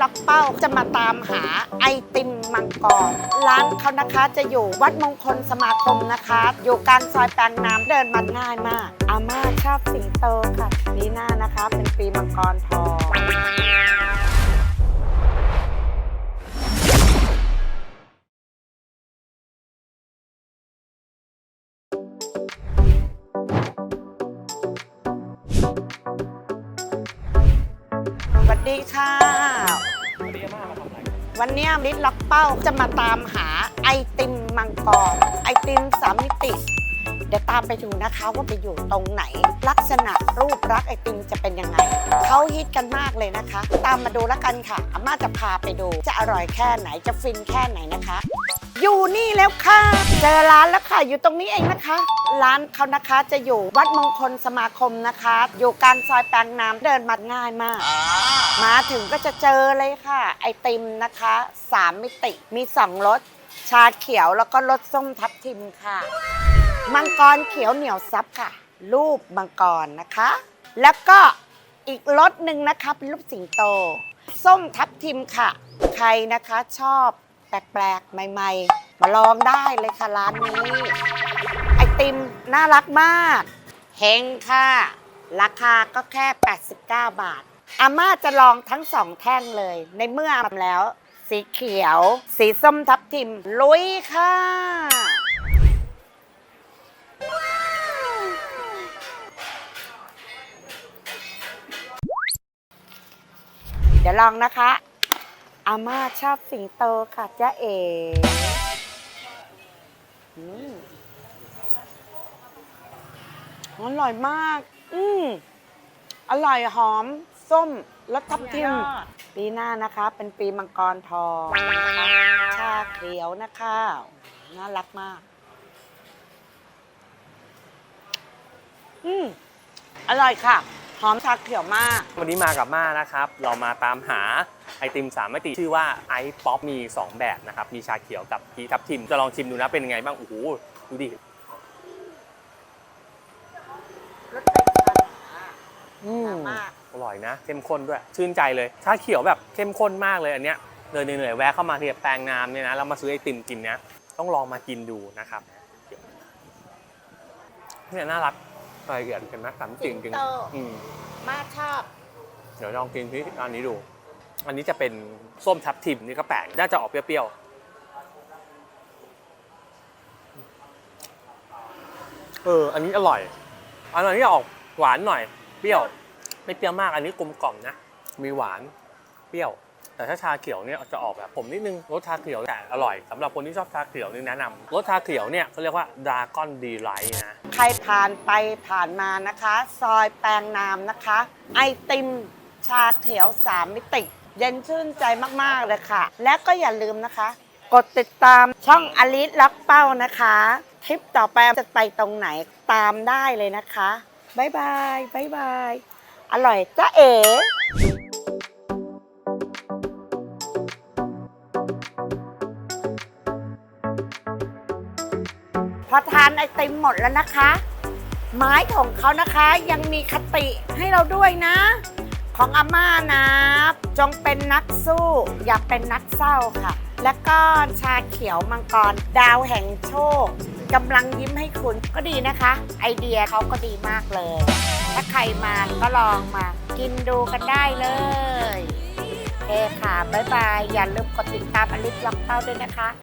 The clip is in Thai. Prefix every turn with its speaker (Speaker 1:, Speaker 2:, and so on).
Speaker 1: ล็อกเป้าจะมาตามหาไอติมมังกร ร้านเขานะคะจะอยู่วัดมงคลสมาคมนะคะ อยู่กลางซอยแปลงน้ำเดินมาง่ายมาก อาม่าชอบสิงโตค่ะปีหน้านะคะ เป็นปีมังกรทองสวัสดีค่ะ วันนี้ลิศล็อกเป้าจะมาตามหาไอติมมังกรไอติมสามมิติ เดี๋ยวตามไปดูนะคะว่าไปอยู่ตรงไหน ลักษณะรูปลักไอติมจะเป็นยังไงเขาฮิตกันมากเลยนะคะ ตามมาดูแล้วกันค่ะอาม่าจะพาไปดู จะอร่อยแค่ไหนจะฟินแค่ไหนนะคะ อยู่นี่แล้วค่ะเจอร้านแล้วค่ะ อยู่ตรงนี้เองนะคะ ร้านเขานะคะจะอยู่วัดมงคลสมาคมนะคะ อยู่กลางซอยแปลงน้ำเดินมาง่ายมาก มาถึงก็จะเจอเลยค่ะ ไอติมนะคะสามมิติมีสองรสชาเขียวแล้วก็รสส้มทับทิมค่ะ มังกรเขียวเหนียวซับค่ะ รูปมังกรนะคะ แล้วก็อีกรสหนึ่งนะคะเป็นรูปสิงโต ส้มทับทิมค่ะ ใครนะคะชอบแปลกๆ ใหม่ ๆ มาลองได้เลยค่ะร้านนี้ ไอติมน่ารักมากเฮงค่ะ ราคาก็แค่ 89 บาท อาม่าจะลองทั้งสองแท่งเลย ในเมื่อทำแล้ว สีเขียว สีส้มทับทิม ลุยค่ะ ดี๋ยวลองนะคะ อาม่าชอบสิงโตค่ะจ้าเอ๋อืมอร่อยมาก อืมอร่อยหอม ส้มรสทับทิม ปีหน้านะคะ เป็นปีมังกรทองนะคะชาเขียวนะคะ น่ารักมาก อืมอร่อยค่ะ หอมชาเขียวมาก
Speaker 2: วันนี้มากับม่านะครับ เรามาตามหาไอติมสามมิติชื่อว่าไอป๊อปมี 2 แบบนะครับ มีชาเขียวกับพีทับทิม จะลองชิมดูนะเป็นยังไงบ้าง โอ้โห ดูดิ
Speaker 1: รสเป็นชาหนา
Speaker 2: อืม
Speaker 1: มาก
Speaker 2: อร่อยนะ เข้มข้นด้วย ชื่นใจเลย ชาเขียวแบบเข้มข้นมากเลยอันเนี้ยเหนื่อยเหนื่อยๆแวะเข้ามาที่แปลงน้ำเนี่ยนะแล้วมาซื้อไอติมกินเนี้ยต้องลองมากินดูนะครับเนี่ยน่ารักราย ละเอียดกันนะสามจริงจริง
Speaker 1: สิงโต
Speaker 2: อืม
Speaker 1: มากชอบ
Speaker 2: เดี๋ยวลองกินที่อันนี้ดู อันนี้จะเป็นส้มทับทิมนี่ก็แปลกน่าจะออกเปรี้ยวๆ เออ อันนี้อร่อย อันนี้ออกหวานหน่อย เปรี้ยว ไม่เปรี้ยวมาก อันนี้กลมกล่อมนะ มีหวาน เปรี้ยว แต่ถ้าชาเขียวเนี่ยจะออกแบบผมนิดนึงรสชาเขียวแต่อร่อยสำหรับคนที่ชอบชาเขียวนี่แนะนำรสชาเขียวเนี่ยเขาเรียกว่าดราก้อนดีไลท์นะ
Speaker 1: ใครผ่านไปผ่านมานะคะ ซอยแปลงนามนะคะ ไอติม ชาเขียวสามมิติ เย็นชื่นใจมาก ๆ เลยค่ะ และก็อย่าลืมนะคะ กดติดตามช่องอลิสล็อกเป้านะคะทริปต่อไปจะไปตรงไหนตามได้เลยนะคะ บ๊ายบาย บ๊ายบาย อร่อยจ้าเอ๋ พอทานไอติมหมดแล้วนะคะ ไม้ของเขานะคะยังมีคติให้เราด้วยนะ ของอาม่านะ จงเป็นนักสู้ อย่าเป็นนักเศร้าค่ะ และก็ชาเขียวมังกร ดาวแห่งโชคกำลังยิ้มให้คุณก็ดีนะคะ ไอเดียเขาก็ดีมากเลย ถ้าใครมาก็ลองมา กินดูกันได้เลยโอคค่ะ บ๊ายบาย อย่าลืมกดติดตามอลิสล็อกเต้าด้วยนะคะ